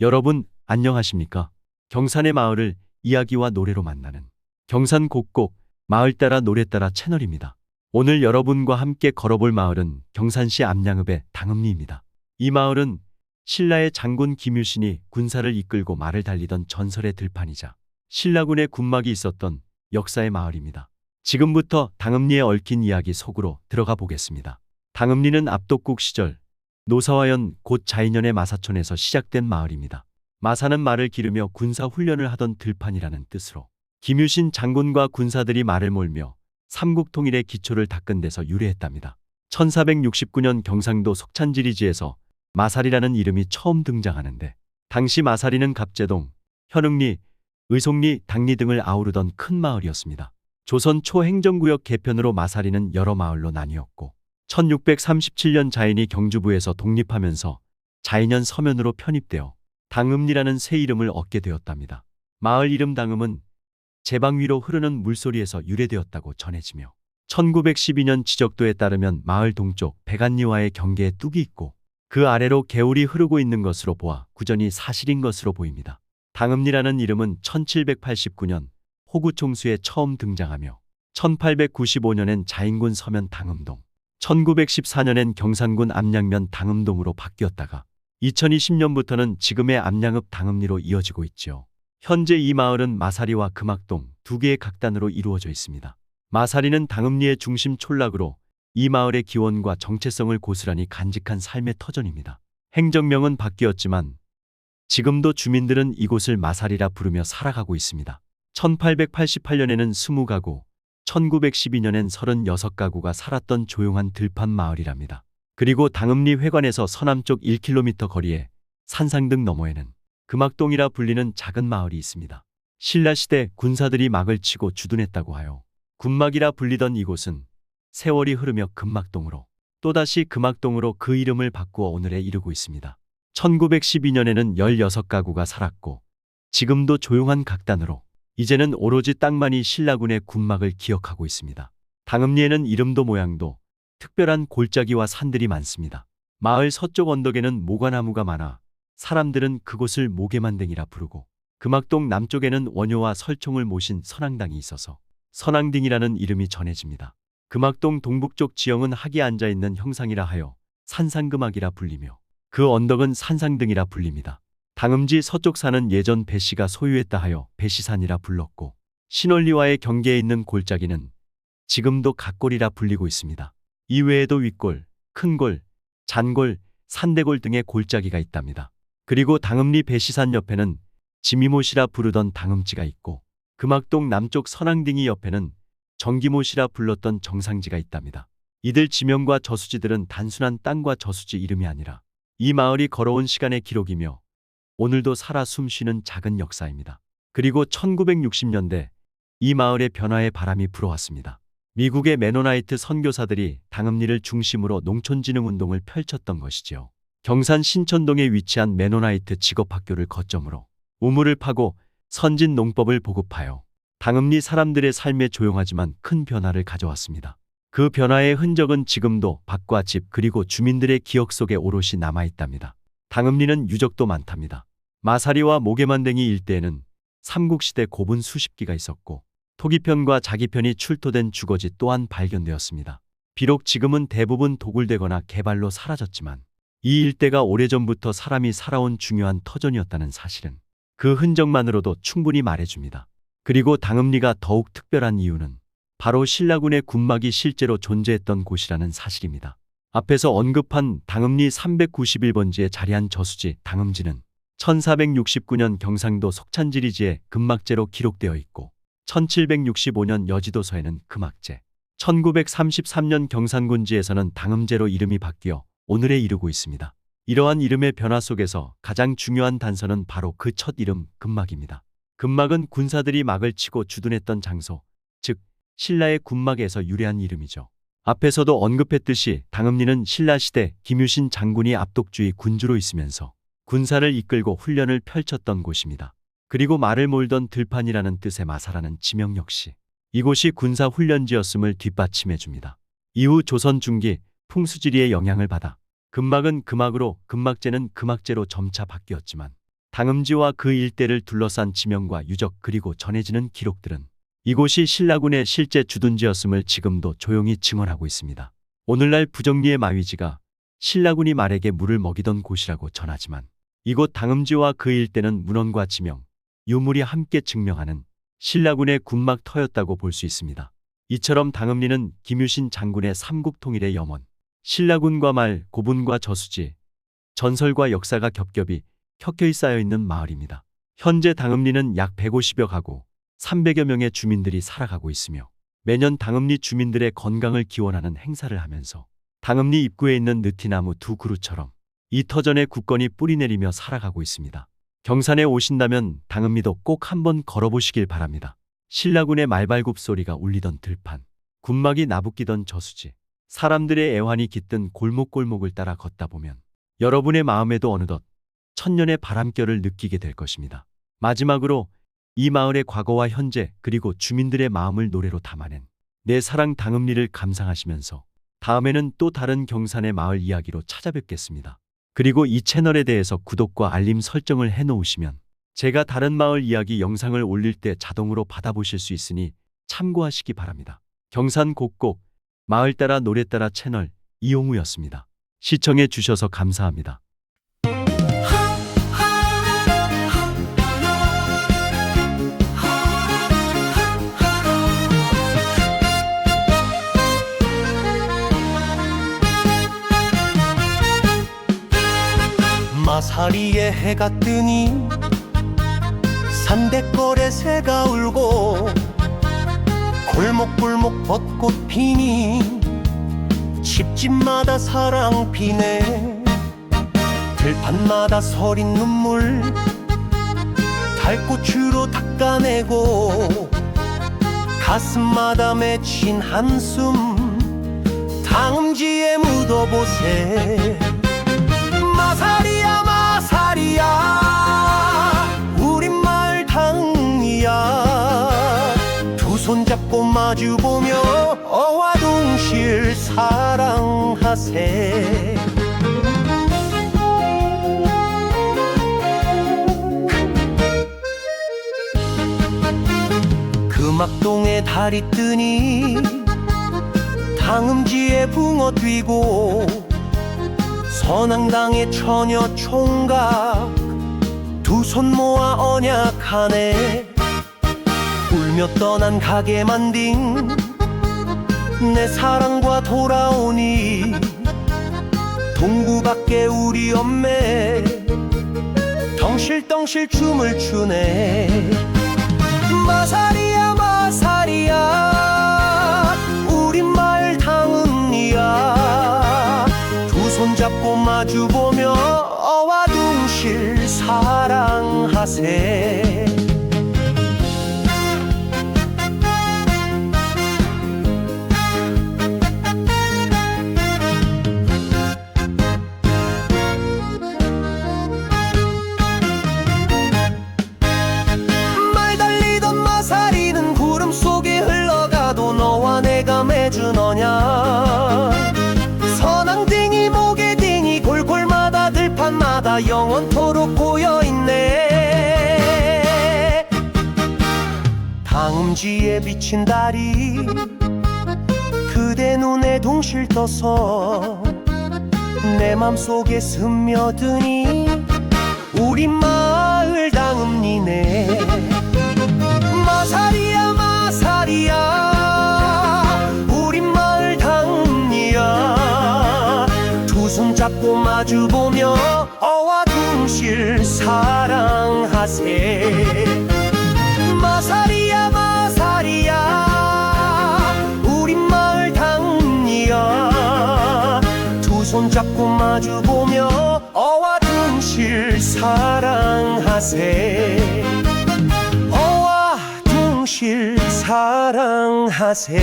여러분, 안녕하십니까? 경산의 마을을 이야기와 노래로 만나는 경산 곡곡 마을 따라 노래 따라 채널입니다. 오늘 여러분과 함께 걸어볼 마을은 경산시 암양읍의 당읍리입니다. 이 마을은 신라의 장군 김유신이 군사를 이끌고 말을 달리던 전설의 들판이자 신라군의 군막이 있었던 역사의 마을입니다. 지금부터 당읍리에 얽힌 이야기 속으로 들어가 보겠습니다. 당읍리는 압독국 시절 노사와연 곧 자인연의 마사촌에서 시작된 마을입니다. 마사는 말을 기르며 군사 훈련을 하던 들판이라는 뜻으로 김유신 장군과 군사들이 말을 몰며 삼국 통일의 기초를 닦은 데서 유래했답니다. 1469년 경상도 속찬지리지에서 마살이라는 이름이 처음 등장하는데 당시 마살이는 갑제동, 현흥리, 의송리, 당리 등을 아우르던 큰 마을이었습니다. 조선 초 행정구역 개편으로 마살이는 여러 마을로 나뉘었고 1637년 자인이 경주부에서 독립하면서 자인현 서면으로 편입되어 당음리라는 새 이름을 얻게 되었답니다. 마을 이름 당음은 제방 위로 흐르는 물소리에서 유래되었다고 전해지며 1912년 지적도에 따르면 마을 동쪽 백안리와의 경계에 뚝이 있고 그 아래로 개울이 흐르고 있는 것으로 보아 구전이 사실인 것으로 보입니다. 당음리라는 이름은 1789년 호구 총수에 처음 등장하며 1895년엔 자인군 서면 당음동, 1914년엔 경산군 암양면 당음동으로 바뀌었다가 2020년부터는 지금의 암양읍 당음리로 이어지고 있지요. 현재 이 마을은 마사리와 금악동 두 개의 각단으로 이루어져 있습니다. 마사리는 당음리의 중심 촌락으로 이 마을의 기원과 정체성을 고스란히 간직한 삶의 터전입니다. 행정명은 바뀌었지만 지금도 주민들은 이곳을 마사리라 부르며 살아가고 있습니다. 1888년에는 20가구, 1912년엔 36가구가 살았던 조용한 들판 마을이랍니다. 그리고 당읍리 회관에서 서남쪽 1km 거리에 산상등 너머에는 금악동이라 불리는 작은 마을이 있습니다. 신라시대 군사들이 막을 치고 주둔했다고 하여 군막이라 불리던 이곳은 세월이 흐르며 금막동으로 또다시 금악동으로 그 이름을 바꾸어 오늘에 이르고 있습니다. 1912년에는 16가구가 살았고 지금도 조용한 각단으로 이제는 오로지 땅만이 신라군의 군막을 기억하고 있습니다. 당읍리에는 이름도 모양도 특별한 골짜기와 산들이 많습니다. 마을 서쪽 언덕에는 모과나무가 많아 사람들은 그곳을 모개만댕이라 부르고 금악동 남쪽에는 원효와 설총을 모신 선앙당이 있어서 선앙딩이라는 이름이 전해집니다. 금악동 동북쪽 지형은 학이 앉아 있는 형상이라 하여 산상금악이라 불리며 그 언덕은 산상등이라 불립니다. 당음지 서쪽 산은 예전 배씨가 소유했다 하여 배씨산이라 불렀고 신월리와의 경계에 있는 골짜기는 지금도 갓골이라 불리고 있습니다. 이외에도 윗골, 큰골, 잔골, 산대골 등의 골짜기가 있답니다. 그리고 당음리 배시산 옆에는 지미못이라 부르던 당음지가 있고 금악동 남쪽 선앙딩이 옆에는 정기못이라 불렀던 정상지가 있답니다. 이들 지명과 저수지들은 단순한 땅과 저수지 이름이 아니라 이 마을이 걸어온 시간의 기록이며 오늘도 살아 숨쉬는 작은 역사입니다. 그리고 1960년대 이 마을의 변화의 바람이 불어왔습니다. 미국의 메노나이트 선교사들이 당읍리를 중심으로 농촌진흥 운동을 펼쳤던 것이지요. 경산 신천동에 위치한 메노나이트 직업학교를 거점으로 우물을 파고 선진 농법을 보급하여 당읍리 사람들의 삶에 조용하지만 큰 변화를 가져왔습니다. 그 변화의 흔적은 지금도 밭과 집 그리고 주민들의 기억 속에 오롯이 남아있답니다. 당읍리는 유적도 많답니다. 마사리와 모개만댕이 일대에는 삼국시대 고분 수십 기가 있었고 토기편과 자기편이 출토된 주거지 또한 발견되었습니다. 비록 지금은 대부분 도굴되거나 개발로 사라졌지만 이 일대가 오래전부터 사람이 살아온 중요한 터전이었다는 사실은 그 흔적만으로도 충분히 말해줍니다. 그리고 당읍리가 더욱 특별한 이유는 바로 신라군의 군막이 실제로 존재했던 곳이라는 사실입니다. 앞에서 언급한 당읍리 391번지에 자리한 저수지 당음지는 1469년 경상도 속찬지리지에 금막제로 기록되어 있고 1765년 여지도서에는 금악제, 1933년 경산군지에서는 당음제로 이름이 바뀌어 오늘에 이르고 있습니다. 이러한 이름의 변화 속에서 가장 중요한 단서는 바로 그 첫 이름 금막입니다. 금막은 군사들이 막을 치고 주둔했던 장소, 즉 신라의 군막에서 유래한 이름이죠. 앞에서도 언급했듯이 당읍리는 신라시대 김유신 장군이 압독주의 군주로 있으면서 군사를 이끌고 훈련을 펼쳤던 곳입니다. 그리고 말을 몰던 들판이라는 뜻의 마사라는 지명 역시 이곳이 군사 훈련지였음을 뒷받침해 줍니다. 이후 조선 중기 풍수지리의 영향을 받아 금막은 금악으로 금막제는 금악제로 점차 바뀌었지만 당음지와 그 일대를 둘러싼 지명과 유적 그리고 전해지는 기록들은 이곳이 신라군의 실제 주둔지였음을 지금도 조용히 증언하고 있습니다. 오늘날 부정리의 마위지가 신라군이 말에게 물을 먹이던 곳이라고 전하지만 이곳 당음지와 그 일대는 문헌과 지명, 유물이 함께 증명하는 신라군의 군막 터였다고 볼 수 있습니다. 이처럼 당음리는 김유신 장군의 삼국통일의 염원, 신라군과 말, 고분과 저수지, 전설과 역사가 겹겹이 켜켜이 쌓여 있는 마을입니다. 현재 당음리는 약 150여 가구, 300여 명의 주민들이 살아가고 있으며 매년 당음리 주민들의 건강을 기원하는 행사를 하면서 당음리 입구에 있는 느티나무 두 그루처럼 이터전의 굳건히 뿌리내리며 살아가고 있습니다. 경산에 오신다면 당음리도 꼭 한번 걸어보시길 바랍니다. 신라군의 말발굽 소리가 울리던 들판, 군막이 나부끼던 저수지, 사람들의 애환이 깃든 골목골목을 따라 걷다 보면 여러분의 마음에도 어느덧 천년의 바람결을 느끼게 될 것입니다. 마지막으로 이 마을의 과거와 현재 그리고 주민들의 마음을 노래로 담아낸 내 사랑 당음리를 감상하시면서 다음에는 또 다른 경산의 마을 이야기로 찾아뵙겠습니다. 그리고 이 채널에 대해서 구독과 알림 설정을 해 놓으시면 제가 다른 마을 이야기 영상을 올릴 때 자동으로 받아보실 수 있으니 참고하시기 바랍니다. 경산 곡곡 마을 따라 노래 따라 채널 이용우였습니다. 시청해 주셔서 감사합니다. 사리에 해가 뜨니 산대거래 새가 울고 골목골목 벚꽃 피니 집집마다 사랑 피네. 들판마다 서린 눈물 달꽃으로 닦아내고 가슴마다 맺힌 한숨 당음지에 묻어보세. 마사리 야 마사리야. 우리 마을 당이야. 두 손 잡고 마주보며 어와둥실 사랑하세. 금악동에 달이 뜨니 당음지에 붕어 뛰고 선앙당의 처녀 총각 두 손 모아 언약하네. 울며 떠난 가게 만딩 내 사랑과 돌아오니 동구 밖에 우리 엄매 덩실덩실 춤을 추네. 마사리야 마사리야 마주보며 어와둥실 사랑하세 영원토록 고여있네. 당음지에 비친 달이 그대 눈에 동실 떠서 내 맘속에 스며드니 우리 마을 당음리네. 마사리야 마사리야 잡고 마주보며 어와둥실 사랑하세. 마사리야 마사리야 우리 마을 당리야 두 손 잡고 마주 보며 어와 둥실 사랑하세. 어와 둥실 사랑하세